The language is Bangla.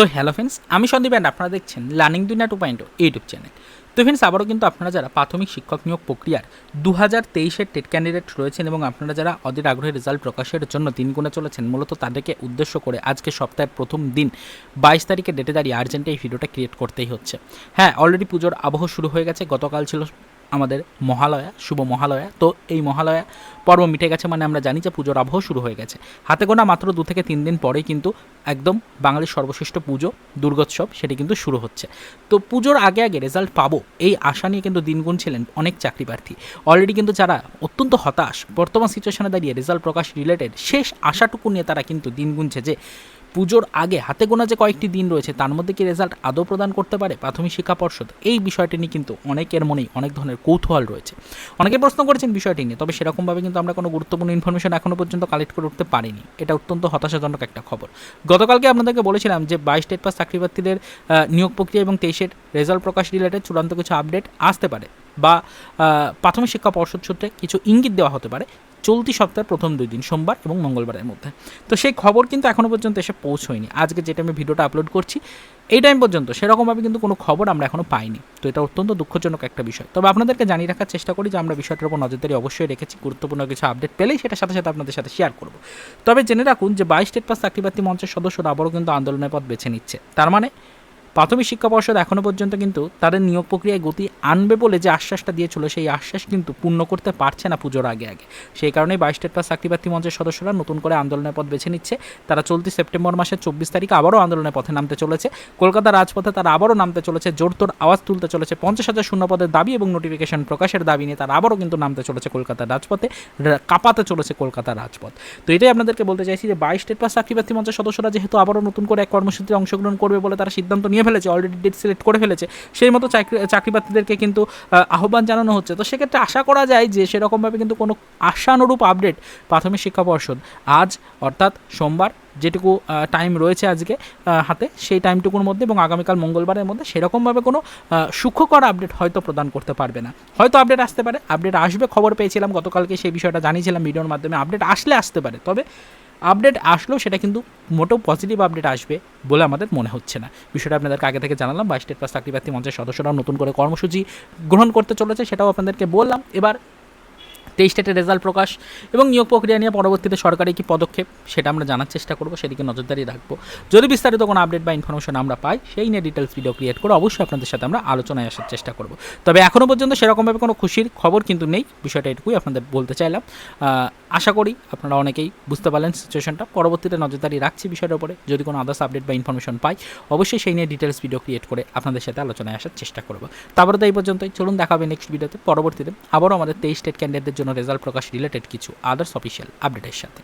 তো হ্যালো ফ্রেন্ডস আমি সন্দীপ অ্যান্ড আপনারা দেখছেন learning Duniya two point YouTube channel তো ফ্রেন্ডস আবারও কিন্তু আপনারা যারা প্রাথমিক শিক্ষক নিয়োগ প্রক্রিয়ার দু হাজার তেইশের টেট ক্যান্ডিডেট রয়েছেন এবং আপনারা যারা অধীর আগ্রহের রেজাল্ট প্রকাশের জন্য দিন গুণে চলেছেন, মূলত তাদেরকে উদ্দেশ্য করে আজকে সপ্তাহের প্রথম দিন, বাইশ তারিখে ডেটে দাঁড়িয়ে আর্জেন্টে এই ভিডিওটা ক্রিয়েট করতেই হচ্ছে। হ্যাঁ অলরেডি পুজোর আবহ শুরু হয়ে গেছে, গতকাল ছিল আমাদের মহালয়া, শুভ মহালয়া। তো এই মহালয়া পর্ব মিটে গেছে মানে আমরা জানি যে পুজোর আবহ শুরু হয়ে গেছে। হাতে গোনা মাত্র দু থেকে তিন দিন পরেই কিন্তু একদম বাঙালির সর্বশ্রেষ্ঠ পুজো, দুর্গোৎসব সেটি কিন্তু শুরু হচ্ছে। তো পুজোর আগে আগে রেজাল্ট পাবো এই আশা নিয়ে কিন্তু দিন গুনছিলেন অনেক চাকরি প্রার্থী অলরেডি কিন্তু যারা অত্যন্ত হতাশ, বর্তমান সিচুয়েশনে দাঁড়িয়ে রেজাল্ট প্রকাশ রিলেটেড শেষ আশাটুকু নিয়ে তারা কিন্তু দিন গুনছে যে পুজোর আগে হাতে গোনা যে কয়েকটি দিন রয়েছে, তার মধ্যে কি রেজাল্ট আদৌ প্রদান করতে পারে প্রাথমিক শিক্ষা পর্ষদ? এই বিষয়টি নিয়ে কিন্তু অনেকের মনেই অনেক ধরনের কৌতূহল রয়েছে। অনেকে প্রশ্ন করেছেন বিষয়টি নিয়ে, তবে সেরকমভাবে কিন্তু আমরা কোনো গুরুত্বপূর্ণ ইনফরমেশন এখনও পর্যন্ত কালেক্ট করে উঠতে পারিনি। এটা অত্যন্ত হতাশাজনক একটা খবর। গতকালকে আপনাদেরকে বলেছিলাম যে বাইশ টেট পাস চাকরি প্রার্থীদের নিয়োগ প্রক্রিয়া এবং তেইশের রেজাল্ট প্রকাশ রিলেটেড চূড়ান্ত কিছু আপডেট আসতে পারে বা প্রাথমিক শিক্ষা পর্ষদ সূত্রে কিছু ইঙ্গিত দেওয়া হতে পারে। চলতি সপ্তাহের প্রথম দুই দিন, সোমবার এবং মঙ্গলবারের মধ্যে। তো সেই খবর কিন্তু এখনও পর্যন্ত এসে পৌঁছয়নি। আজকে যেটা আমি ভিডিওটা আপলোড করছি, এই টাইম পর্যন্ত সেরকমভাবে কিন্তু কোনো খবর আমরা এখনও পাইনি। তো এটা অত্যন্ত দুঃখজনক একটা বিষয়। তবে আপনাদেরকে জানিয়ে রাখার চেষ্টা করি যে আমরা বিষয়টার উপর নজরদারি অবশ্যই রেখেছি। গুরুত্বপূর্ণ কিছু আপডেট পেলেই সেটা সাথে সাথে আপনাদের সাথে শেয়ার করব। তবে জেনে রাখুন যে বাইশ স্টেট পাস চাকরিপ্রার্থী মঞ্চের সদস্যরা আবারও কিন্তু আন্দোলনের পথ বেছে নিচ্ছে। তার মানে প্রাথমিক শিক্ষা পর্ষদ এখনও পর্যন্ত কিন্তু তাদের নিয়োগ প্রক্রিয়ায় গতি আনবে বলে যে আশ্বাসটা দিয়েছিল, সেই আশ্বাস কিন্তু পূর্ণ করতে পারছে না পুজোর আগে আগে। সেই কারণেই বাইশ স্টেট পাস চাকরিপ্রার্থী মঞ্চের সদস্যরা নতুন করে আন্দোলনের পথ বেছে নিচ্ছে। তারা চলতি সেপ্টেম্বর মাসের চব্বিশ তারিখে আবারও আন্দোলনের পথে নামতে চলেছে। কলকাতা রাজপথে তারা আবারও নামতে চলেছে। জোরতোর আওয়াজ তুলতে চলেছে। পঞ্চাশ হাজার শূন্য পদের দাবি এবং নোটিফিকেশন প্রকাশের দাবি নিয়ে তারা আবারও কিন্তু নামতে চলেছে কলকাতার রাজপথে কাঁপাতে চলেছে কলকাতার রাজপথ। তো এটাই আপনাদেরকে বলতে চাইছি যে বাইশ স্টেট পাস চাকরিপ্রার্থী মঞ্চের সদস্যরা যেহেতু আবারও নতুন করে এক কর্মসূচিতে অংশগ্রহণ করবে বলে তারা সিদ্ধান্ত নিয়ে ফেলেছে অলরেডি ডেট সিলেক্ট করে ফেলেছে, সেই মতো চাকরি চাকরিপ্রার্থীদেরকে কিন্তু আহ্বান জানানো হচ্ছে। তো সেক্ষেত্রে আশা করা যায় যে সেরকমভাবে কিন্তু কোনো আশানুরূপ আপডেট প্রাথমিক শিক্ষা পর্ষদ আজ, অর্থাৎ সোমবার, যেটুকু টাইম রয়েছে আজকে হাতে, সেই টাইমটুকুর মধ্যে এবং আগামীকাল মঙ্গলবারের মধ্যে সেরকমভাবে কোনো সুখকর আপডেট হয়তো প্রদান করতে পারবে না। হয়তো আপডেট আসতে পারে আপডেট আসবে, খবর পেয়েছিলাম, গতকালকে সেই বিষয়টা জানিয়েছিলাম ভিডিওর মাধ্যমে আপডেট আসলে আসতে পারে। তবে আপডেট আসলেও সেটা কিন্তু মোটো পজিটিভ আপডেট আসবে বলে আমাদের মনে হচ্ছে না। বিষয়টা আপনাদেরকে আগে থেকে জানালাম বা স্টেট পাস চাকরিপ্রার্থী মঞ্চের সদস্যরাও নতুন করে কর্মসূচি গ্রহণ করতে চলেছে, সেটাও আপনাদেরকে বললাম। এবার তেইশ স্টেটের রেজাল্ট প্রকাশ এবং নিয়োগ প্রক্রিয়া নিয়ে পরবর্তীতে সরকারি কী পদক্ষেপ সেটা আমরা জানার চেষ্টা করব, সেদিকে নজরদারি রাখব। যদি বিস্তারিত কোনো আপডেট বা ইনফরমেশন আমরা পাই, সেই নিয়ে ডিটেলস ভিডিও ক্রিয়েট করে অবশ্যই আপনাদের সাথে আমরা আলোচনায় আসার চেষ্টা করব। তবে এখনও পর্যন্ত সেরকমভাবে কোনো খুশির খবর কিন্তু নেই, বিষয়টা এটুকুই আপনাদের বলতে চাইলাম। আশা করি আপনারা অনেকেই বুঝতে পারলেন সিচুয়েশনটা পরবর্তীতে নজরদারি রাখছি বিষয়টার উপরে। যদি কোনো আদার্স আপডেট বা ইনফরমেশন পাই, অবশ্যই সেই নিয়ে ডিটেলস ভিডিও ক্রিয়েট করে আপনাদের সাথে আলোচনায় আসার চেষ্টা করব। তারপরে তো এই পর্যন্তই। চলুন দেখা হবে নেক্সট ভিডিওতে পরবর্তীতে আবারও আমাদের তেইশ স্টেট ক্যান্ডিডেটদের জন্য রেজাল্ট প্রকাশ রিলেটেড কিছু আদার্স অফিসিয়াল আপডেটের সাথে।